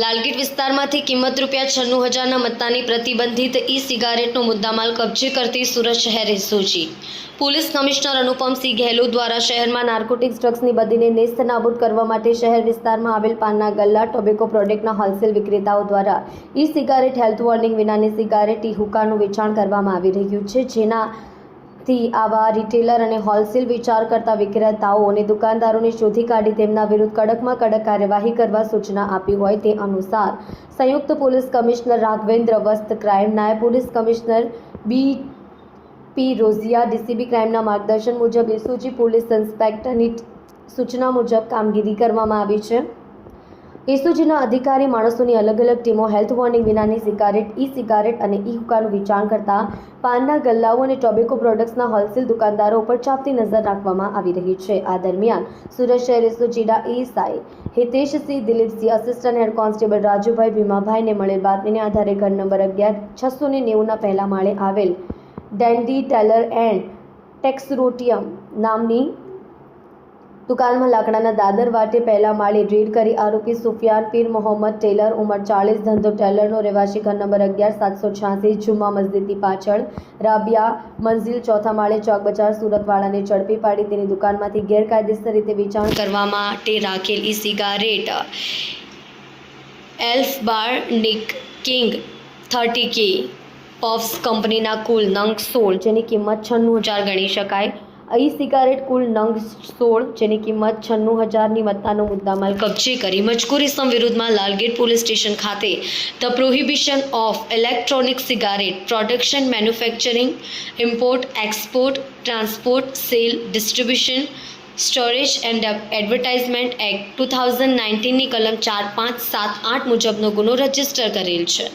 લાલગીટ વિસ્તારમાંથી કિંમત રૂપિયા છન્નું હજારના મત્તાની પ્રતિબંધિત ઈ સિગારેટનો મુદ્દામાલ કબજે કરતી સુરત શહેર SOG police commissioner Anupamsinh Gahlot દ્વારા શહેરમાં નાર્કોટિક્સ ડ્રગ્સની બદીને નેસ્ત નાબૂદ કરવા માટે શહેર વિસ્તારમાં આવેલ પાનના ગલ્લા, ટોબેકો પ્રોડક્ટના હોલસેલ વિક્રેતાઓ દ્વારા ઈ સિગારેટ હેલ્થ વોર્નિંગ વિનાની સિગારેટ ઈ હુકાનું વેચાણ કરવામાં આવી રહ્યું છે, જેના થી આવા રિટેલર અને હોલસેલ વિચાર કરતા વિક્રેતાઓ અને દુકાનદારોને શોધી કાઢી તેમના વિરુદ્ધ કડકમાં કડક કાર્યવાહી કરવા સૂચના આપી હોય તે અનુસાર, સંયુક્ત પોલીસ કમિશનર રાઘવેન્દ્ર વસ્ત ક્રાઇમ નાયબ police commissioner B P Rozia DCB ક્રાઇમના માર્ગદર્શન મુજબ એસઓજી પોલીસ ઇન્સ્પેક્ટરની સૂચના મુજબ કામગીરી કરવામાં આવી છે. એસઓજીના અધિકારી માણસોની અલગ અલગ ટીમો હેલ્થ વોર્નિંગ વિનાની સિગારેટ ઈ સિગારેટ અને ઈ હુકાનું વેચાણ કરતા પાનના ગલ્લાઓ અને ટોબેકો પ્રોડક્ટ્સના હોલસેલ દુકાનદારો ઉપર ચાપતી નજર રાખવામાં આવી રહી છે. આ દરમિયાન સુરત શહેર એસઓજીના ASI Hiteshsinh Dilipsinh assistant head constable Rajubhai ભીમાભાઈને મળેલ બાતમીને આધારે ઘર નંબર અગિયાર, છસો ને નેવુંના પહેલા માળે આવેલ ડેન્ડી ટેલર એન્ડ ટેક્સરોટિયમ નામની દુકાનમાં લાકડાના દાદર વાટે પહેલા માળે રેડ કરી આરોપી સુફિયાન પીર મોહમ્મદ ટેલર ઉંમર ચાલીસ ધંધો ટેલરનો રહેવાસી ઘર નંબર અગિયાર, સાતસો છ્યાસી, જુમ્મા મસ્જિદની પાછળ. રાબિયા મંઝિલ ચોથા માળે ચોક બજાર સુરતવાળાને ઝડપી પાડી તેની દુકાનમાંથી ગેરકાયદેસર રીતે વેચાણ કરવા માટે રાખેલ cigarette. Elf bar Nic King thirty K puffs કંપનીના કુલ નંગ સોળ, જેની કિંમત છન્નું હજાર ગણી શકાય. ઈ સિગારેટ કુલ નંગ સોળ, જેની કિંમત છન્નું હજારની મત્તાનો મુદ્દામાલ કબજે કરી મજકૂર ઇસમ વિરુદ્ધમાં લાલગેટ પોલીસ સ્ટેશન ખાતે. The prohibition of electronic cigarette production, manufacturing, import, export, transport, sale, distribution, storage and advertisement act two thousand નાઇન્ટીનની કલમ ચાર પાંચ સાત આઠ મુજબનો ગુનો રજિસ્ટર કરેલ છે.